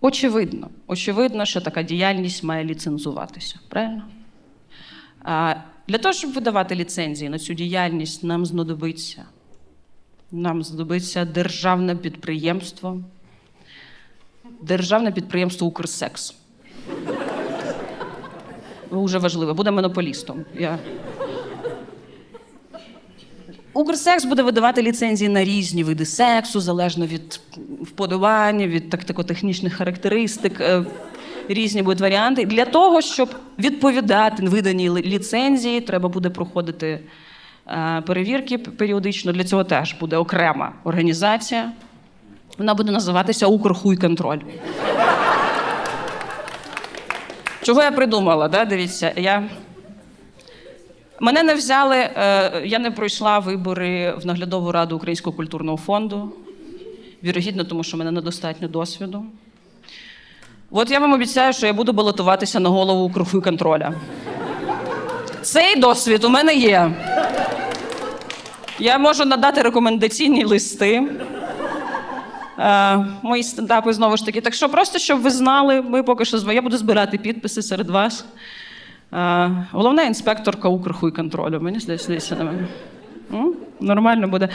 Очевидно, очевидно, що така діяльність має ліцензуватися. Правильно? А для того, щоб видавати ліцензії на цю діяльність, нам знадобиться, нам знадобиться державне підприємство. Державне підприємство Укрсекс. Дуже важливо, буде монополістом. Я... Укрсекс буде видавати ліцензії на різні види сексу, залежно від вподобання, від тактико-технічних характеристик. е, Різні будуть варіанти. Для того, щоб відповідати виданій ліцензії, треба буде проходити е, перевірки періодично. Для цього теж буде окрема організація. Вона буде називатися Укрхуйконтроль. Чого я придумала? Да? Дивіться, я. Мене не взяли, е, я не пройшла вибори в наглядову раду Українського культурного фонду. Вірогідно, тому що в мене недостатньо досвіду. От я вам обіцяю, що я буду балотуватися на голову Укрфуйконтроля. Цей досвід у мене є. Я можу надати рекомендаційні листи. Е, мої стендапи знову ж таки. Так що, просто щоб ви знали, ми поки що я буду збирати підписи серед вас. Головна інспекторка Укрхуйконтролю. Мені здається, здається, на мене. Нормально буде.